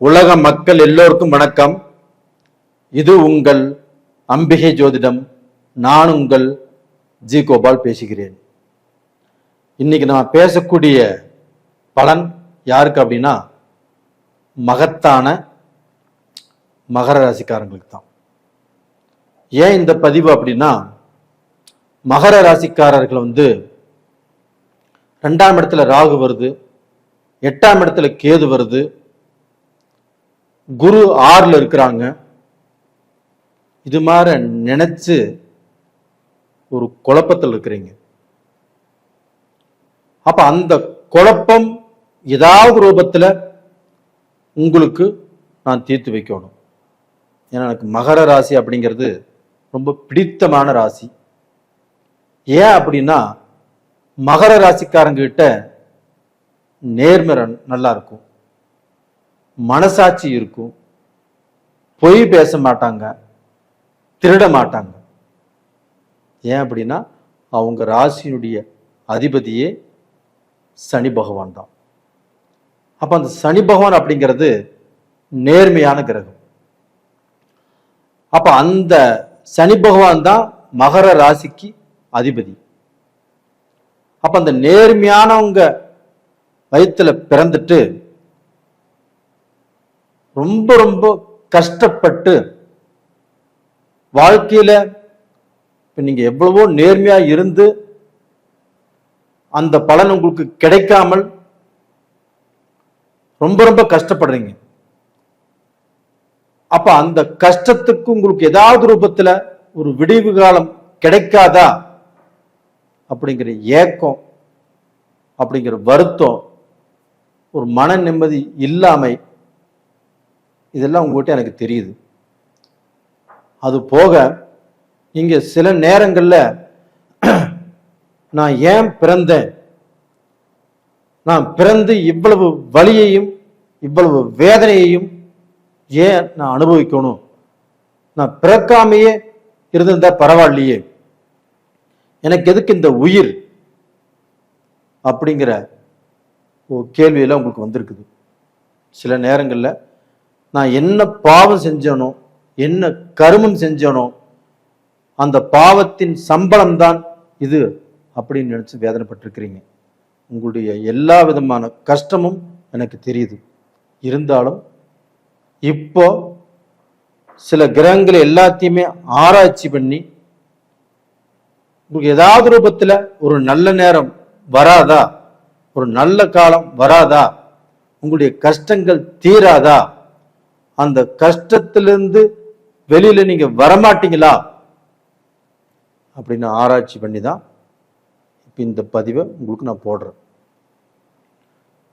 உலக மக்கள் எல்லோருக்கும் வணக்கம். இது உங்கள் அம்பிகை ஜோதிடம். நான் உங்கள் ஜி கோபால் பேசுகிறேன். இன்னைக்கு நான் பேசக்கூடிய பலன் யாருக்கு அப்படின்னா மகத்தான மகர ராசிக்காரங்களுக்கு தான். ஏன் இந்த பதிவு அப்படின்னா மகர ராசிக்காரர்கள் வந்து ரெண்டாம் இடத்துல ராகு வருது எட்டாம் இடத்துல கேது வருது குரு ஆறில் இருக்கிறாங்க. இது மாதிரி நினைச்சு ஒரு குழப்பத்தில் இருக்கிறீங்க. அப்ப அந்த குழப்பம் ஏதாவது ரூபத்தில் உங்களுக்கு நான் தீர்த்து வைக்கணும். ஏன்னா எனக்கு மகர ராசி அப்படிங்கிறது ரொம்ப பிடித்தமான ராசி. ஏன் அப்படின்னா மகர ராசிக்காரங்கிட்ட நேர்மறை நேர்மை நல்லா இருக்கும். மனசாட்சி இருக்கும். பொய் பேச மாட்டாங்க. திருட மாட்டாங்க. ஏன் அப்படின்னா அவங்க ராசியினுடைய அதிபதியே சனி பகவான் தான். அப்போ அந்த சனி பகவான் அப்படிங்கிறது நேர்மையான கிரகம். அப்போ அந்த சனி பகவான் தான் மகர ராசிக்கு அதிபதி. அப்போ அந்த நேர்மையானவங்க வயித்துல பிறந்துட்டு ரொம்ப ரொம்ப கஷ்டப்பட்டு வாழ்க்கையில இப்ப நீங்க எவ்வளவோ நேர்மையா இருந்து அந்த பலன் உங்களுக்கு கிடைக்காமல் ரொம்ப ரொம்ப கஷ்டப்படுறீங்க. அப்ப அந்த கஷ்டத்துக்கு உங்களுக்கு ஏதாவது ரூபத்துல ஒரு விடிவு காலம் கிடைக்காதா? அப்படிங்கிற ஏக்கம் அப்படிங்கிற வருத்தம் ஒரு மன நிம்மதி இல்லாமை இதெல்லாம் உங்கள்கிட்ட எனக்கு தெரியுது. அது போக இங்கே சில நேரங்களில் நான் ஏன் பிறந்தேன்? நான் பிறந்து இவ்வளவு வலியையும் இவ்வளவு வேதனையையும் ஏன் நான் அனுபவிக்கணும்? நான் பிறக்காமையே இருந்திருந்தா பரவாயில்லையே. எனக்கு எதுக்கு இந்த உயிர்? அப்படிங்கிற கேள்வியெல்லாம் உங்களுக்கு வந்திருக்குது. சில நேரங்களில் நான் என்ன பாவம் செஞ்சேனோ என்ன கருமம் செஞ்சேனோ அந்த பாவத்தின் சம்பளம் தான் இது அப்படின்னு நினச்சி வேதனைப்பட்டிருக்கிறீங்க. உங்களுடைய எல்லா விதமான கஷ்டமும் எனக்கு தெரியுது. இருந்தாலும் இப்போ சில கிரகங்களை எல்லாத்தையுமே ஆராய்ச்சி பண்ணி உங்களுக்கு ஏதாவது ரூபத்தில் ஒரு நல்ல நேரம் வராதா? ஒரு நல்ல காலம் வராதா? உங்களுடைய கஷ்டங்கள் தீராதா? அந்த கஷ்டத்திலிருந்து வெளியில நீங்க வரமாட்டீங்களா? அப்படின்னு ஆராய்ச்சி பண்ணி தான் இப்போ இந்த பதிவை உங்களுக்கு நான் போடுறேன்.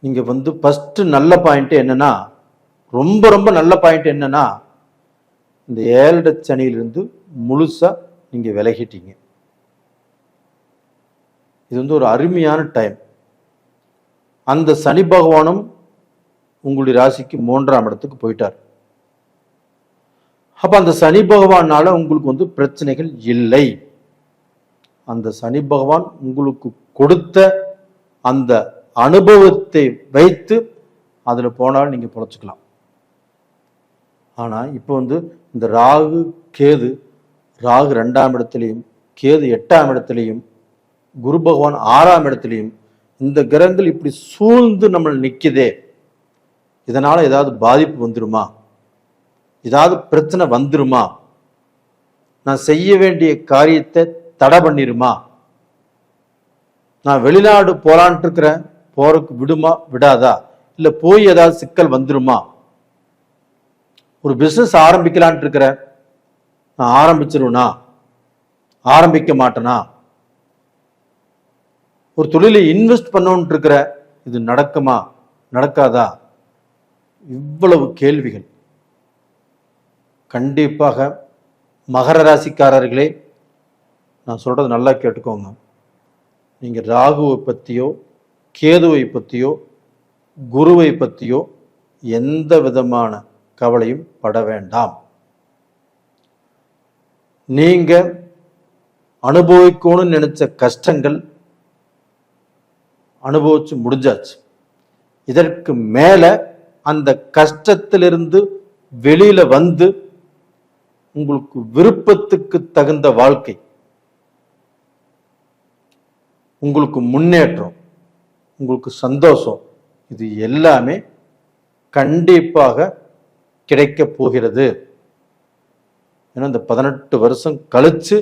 நீங்க வந்து ஃபர்ஸ்ட் நல்ல பாயிண்ட் என்னன்னா ரொம்ப ரொம்ப நல்ல பாயிண்ட் என்னன்னா இந்த ஏழட சனியிலிருந்து முழுசா நீங்க விலகிட்டீங்க. இது வந்து ஒரு அருமையான டைம் அந்த சனி பகவானும் உங்களுடைய ராசிக்கு மூன்றாம் இடத்துக்கு போயிட்டார். அப்போ அந்த சனி பகவானால உங்களுக்கு வந்து பிரச்சனைகள் இல்லை. அந்த சனி பகவான் உங்களுக்கு கொடுத்த அந்த அனுபவத்தை வைத்து அதில் போனால் நீங்கள் பொழைச்சிக்கலாம். ஆனால் இப்போ வந்து இந்த ராகு கேது ராகு ரெண்டாம் இடத்துலையும் கேது எட்டாம் இடத்துலையும் குரு பகவான் ஆறாம் இடத்துலையும் இந்த கிரகங்கள் இப்படி சூழ்ந்து நம்ம நிற்குதே இதனால் ஏதாவது பாதிப்பு வந்துடுமா ஏதாவது பிரச்சனை வந்துருமா? நான் செய்ய வேண்டிய காரியத்தை தடை பண்ணிருமா? நான் வெளிநாடு போலான்ட்டு இருக்கிறேன். போறதுக்கு விடுமா விடாதா? இல்லை போய் ஏதாவது சிக்கல் வந்துருமா? ஒரு பிஸ்னஸ் ஆரம்பிக்கலான்ட்டு இருக்கிறேன். நான் ஆரம்பிச்சிருவனா? ஆரம்பிக்க மாட்டேனா? ஒரு தொழிலை இன்வெஸ்ட் பண்ணோன்ட்டு இருக்கிற இது நடக்குமா? நடக்காதா? இவ்வளவு கேள்விகள். கண்டிப்பாக மகர ராசிக்காரர்களே நான் சொல்கிறது நல்லா கேட்டுக்கோங்க. நீங்கள் ராகுவை பற்றியோ கேதுவை பற்றியோ குருவை பற்றியோ எந்த விதமான கவலையும் பட வேண்டாம். நீங்கள் அனுபவிக்கணும்னு நினச்ச கஷ்டங்கள் அனுபவிச்சு முடிஞ்சாச்சு. இதற்கு மேலே அந்த கஷ்டத்திலிருந்து வெளியில் வந்து உங்களுக்கு விருப்பத்துக்கு தகுந்த வாழ்க்கை. உங்களுக்கு முன்னேற்றம் உங்களுக்கு சந்தோஷம் இது எல்லாமே கண்டிப்பாக கிடைக்க போகிறது. ஏன்னா இந்த பதினெட்டு வருஷம் கழிச்சு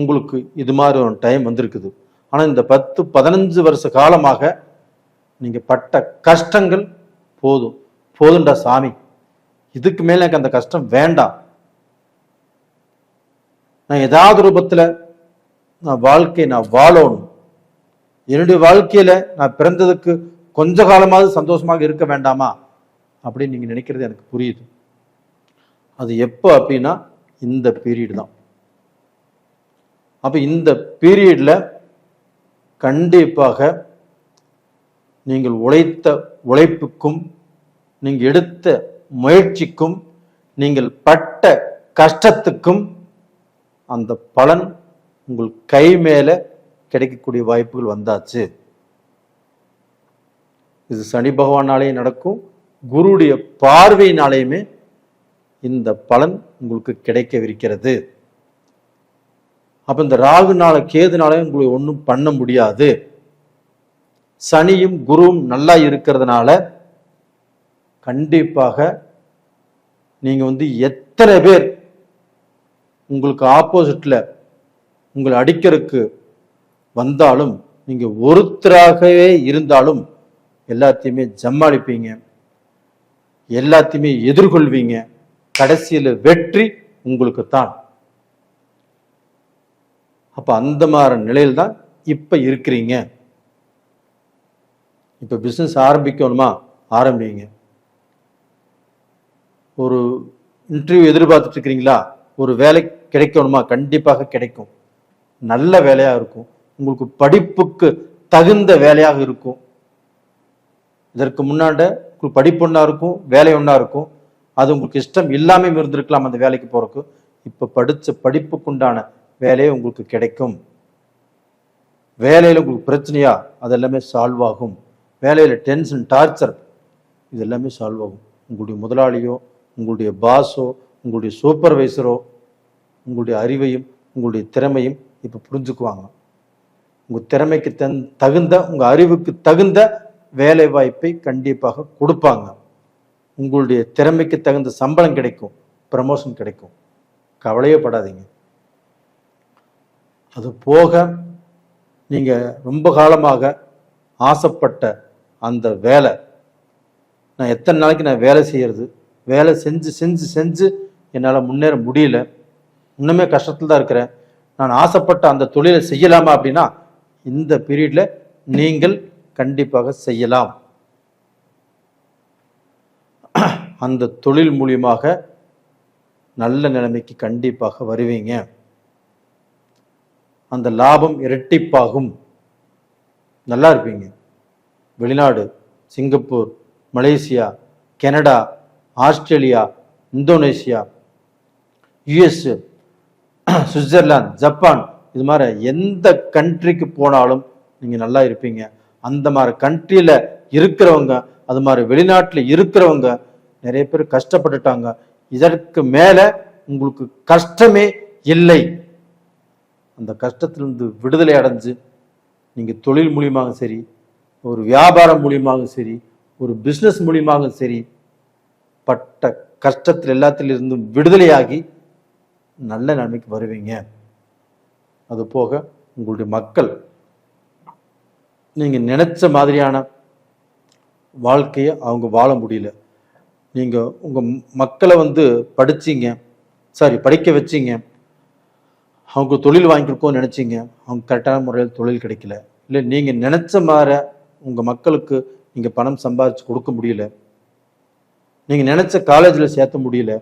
உங்களுக்கு இது மாதிரி ஒரு டைம் வந்திருக்குது. ஆனால் இந்த பத்து பதினஞ்சு வருஷ காலமாக நீங்கள் பட்ட கஷ்டங்கள் போதும். போதுண்டா சாமி. இதுக்கு மேல எனக்கு அந்த கஷ்டம் வேண்டாம். நான் ஏதாவது ரூபத்துல நான் வாழ்க்கையை நான் வாழணும். என்னுடைய வாழ்க்கையில நான் பிறந்ததுக்கு கொஞ்ச காலமாவது சந்தோஷமாக இருக்க வேண்டாமா? அப்படின்னு நீங்க நினைக்கிறது எனக்கு புரியுது. அது எப்போ அப்படின்னா இந்த பீரியட் தான். அப்போ இந்த பீரியட்ல கண்டிப்பாக நீங்கள் உழைத்த உழைப்புக்கும் நீங்கள் எடுத்த முயற்சிக்கும் நீங்கள் பட்ட கஷ்டத்துக்கும் அந்த பலன் உங்கள் கை மேலே கிடைக்கக்கூடிய வாய்ப்புகள் வந்தாச்சு. இது சனி பகவானாலேயும் நடக்கும். குருடைய பார்வையினாலேயுமே இந்த பலன் உங்களுக்கு கிடைக்கவிருக்கிறது. அப்போ இந்த ராகுனால கேதுனாலையும் உங்களுக்கு ஒன்றும் பண்ண முடியாது. சனியும் குருவும் நல்லா இருக்கிறதுனால கண்டிப்பாக நீங்கள் வந்து எத்தனை பேர் உங்களுக்கு ஆப்போசிட்டில் உங்களை அடிக்கிறதுக்கு வந்தாலும் நீங்கள் ஒருத்தராகவே இருந்தாலும் எல்லாத்தையுமே ஜமாளிப்பீங்க எல்லாத்தையுமே எதிர்கொள்வீங்க. கடைசியில் வெற்றி உங்களுக்கு தான் அப்போ அந்த மாதிரி நிலையில் தான் இப்போ இருக்கிறீங்க. இப்போ பிஸ்னஸ் ஆரம்பிக்கணுமா? ஆரம்பிங்க. ஒரு இன்டர்வியூ எதிர்பார்த்துட்டு இருக்கிறீங்களா ஒரு வேலை கிடைக்கணுமா? கண்டிப்பாக கிடைக்கும். நல்ல வேலையாக இருக்கும். உங்களுக்கு படிப்புக்கு தகுந்த வேலையாக இருக்கும். இதற்கு முன்னாண்ட உங்களுக்கு படிப்பு ஒன்றா இருக்கும் வேலை ஒன்றா இருக்கும். அது உங்களுக்கு இஷ்டம் இல்லாமல் இருந்திருக்கலாம் அந்த வேலைக்கு போறதுக்கு. இப்போ படித்த படிப்புக்குண்டான வேலையே உங்களுக்கு கிடைக்கும். வேலையில் உங்களுக்கு பிரச்சனையா? அது எல்லாமே சால்வ் ஆகும். வேலையில் டென்ஷன் டார்ச்சர் இது எல்லாமே சால்வ் ஆகும். உங்களுடைய முதலாளியோ உங்களுடைய பாஸோ உங்களுடைய சூப்பர்வைசரோ உங்களுடைய அறிவையும் உங்களுடைய திறமையும் இப்போ புரிஞ்சுக்குவாங்க. உங்கள் திறமைக்கு தன் தகுந்த உங்கள் அறிவுக்கு தகுந்த வேலை வாய்ப்பை கண்டிப்பாக கொடுப்பாங்க. உங்களுடைய திறமைக்கு தகுந்த சம்பளம் கிடைக்கும் ப்ரமோஷன் கிடைக்கும். கவலையே படாதீங்க. அது போக நீங்கள் ரொம்ப காலமாக ஆசைப்பட்ட அந்த வேலை. நான் எத்தனை நாளைக்கு நான் வேலை செய்கிறது வேலை செஞ்சு செஞ்சு செஞ்சு என்னால் முன்னேற முடியல. இன்னுமே கஷ்டத்தில் தான் இருக்கிறேன். நான் ஆசைப்பட்ட அந்த தொழிலை செய்யலாமா அப்படின்னா இந்த பீரியடில் நீங்கள் கண்டிப்பாக செய்யலாம். அந்த தொழில் மூலியமாக நல்ல நிலைமைக்கு கண்டிப்பாக வருவீங்க. அந்த லாபம் இரட்டிப்பாகும். நல்லா இருப்பீங்க. வெளிநாடு Singapore Malaysia Canada Australia Indonesia US Switzerland Japan இது மாதிரி எந்த கண்ட்ரிக்கு போனாலும் நீங்கள் நல்லா இருப்பீங்க. அந்த மாதிரி கண்ட்ரியில் இருக்கிறவங்க அது மாதிரி வெளிநாட்டில் இருக்கிறவங்க நிறைய பேர் கஷ்டப்பட்டுட்டாங்க. இதற்கு மேலே உங்களுக்கு கஷ்டமே இல்லை. அந்த கஷ்டத்திலிருந்து விடுதலை அடைஞ்சு நீங்கள் தொழில் மூலியமாக சரி ஒரு வியாபாரம் மூலியமாக சரி ஒரு பிஸ்னஸ் மூலியமாக சரி பட்ட கஷ்டத்தில் எல்லாத்திலிருந்தும் விடுதலையாகி நல்ல நிலைமைக்கு வருவீங்க. அது போக உங்களுடைய மக்கள் நீங்கள் நினைச்ச மாதிரியான வாழ்க்கையை அவங்க வாழ முடியல. நீங்கள் உங்கள் மக்களை வந்து படிச்சீங்க. சாரி படிக்க வச்சீங்க. அவங்க தொழில் வாங்கி நினச்சிங்க. அவங்க கரெக்டான முறையில் தொழில் கிடைக்கல. இல்லை நீங்கள் நினச்ச மாதிரி உங்கள் மக்களுக்கு நீங்கள் பணம் சம்பாதிச்சு கொடுக்க முடியல. நீங்கள் நினச்ச காலேஜில் சேர்த்த முடியல.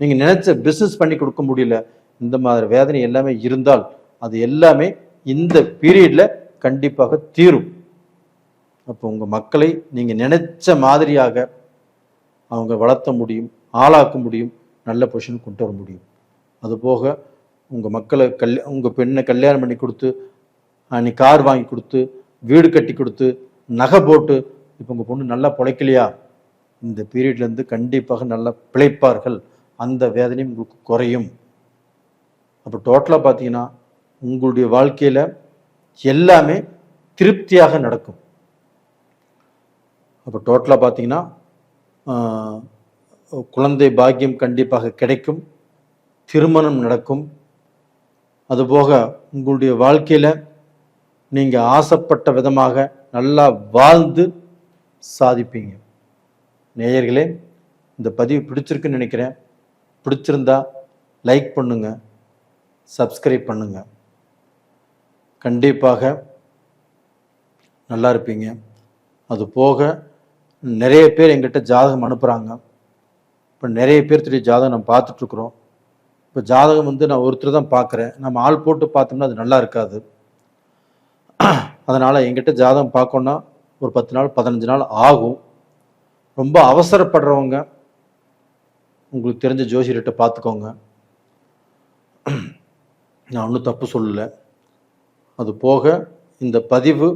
நீங்கள் நினச்ச பிஸ்னஸ் பண்ணி கொடுக்க முடியல. இந்த மாதிரி வேதனை எல்லாமே இருந்தால் அது எல்லாமே இந்த பீரியடில் கண்டிப்பாக தீரும். அப்போ உங்கள் மக்களை நீங்கள் நினச்ச மாதிரியாக அவங்க வளர்த்த முடியும் ஆளாக்க முடியும் நல்ல பொசிஷன் கொண்டு வர முடியும். அதுபோக உங்கள் மக்களை கல் உங்கள் பெண்ணை கல்யாணம் பண்ணி கொடுத்து நீ கார் வாங்கி கொடுத்து வீடு கட்டி கொடுத்து நகை போட்டு இப்போ உங்கள் பொண்ணு நல்லா பிழைக்கலையா? இந்த பீரியட்லேருந்து கண்டிப்பாக நல்லா பிழைப்பார்கள். அந்த வேதனையும் உங்களுக்கு குறையும். அப்போ டோட்டலாக பார்த்தீங்கன்னா உங்களுடைய வாழ்க்கையில் எல்லாமே திருப்தியாக நடக்கும். அப்போ டோட்டலாக பார்த்தீங்கன்னா குழந்தை பாக்கியம் கண்டிப்பாக கிடைக்கும். திருமணம் நடக்கும். அதுபோக உங்களுடைய வாழ்க்கையில் நீங்கள் ஆசைப்பட்ட விதமாக நல்லா வாழ்ந்து சாதிப்பீங்க. நேயர்களே இந்த பதிவு பிடிச்சிருக்குன்னு நினைக்கிறேன். பிடிச்சிருந்தா லைக் பண்ணுங்க சப்ஸ்கிரைப் பண்ணுங்க. கண்டிப்பாக நல்லா இருப்பீங்க. அது போக நிறைய பேர் எங்கிட்ட ஜாதகம் அனுப்புகிறாங்க இப்போ நிறைய பேர்த்துடைய ஜாதகம் நம்ம பார்த்துட்ருக்குறோம். இப்போ ஜாதகம் வந்து நான் ஒருத்தர் தான் பார்க்குறேன். நம்ம ஆள் போட்டு பார்த்தோம்னா அது நல்லா இருக்காது. அதனால் எங்கிட்ட ஜாதகம் பார்க்கணுன்னா ஒரு பத்து நாள் பதினஞ்சு நாள் ஆகும். ரொம்ப அவசரப்படுறவங்க உங்களுக்கு தெரிஞ்ச ஜோசியர்கிட்ட பார்த்துக்கோங்க. நான் ஒன்றும் தப்பு சொல்லலை. அது போக இந்த பதிவு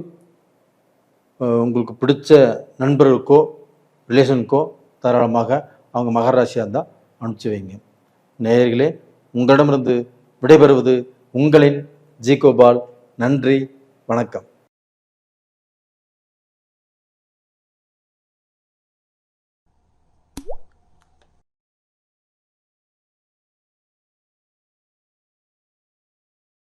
உங்களுக்கு பிடிச்ச நண்பர்களுக்கோ ரிலேஷனுக்கோ தாராளமாக அவங்க மகராசியாக இருந்தால் அனுப்பிச்சி வைங்க. நேயர்களே உங்களிடமிருந்து விடைபெறுவது உங்களின் ஜிகோபால். நன்றி வணக்கம்.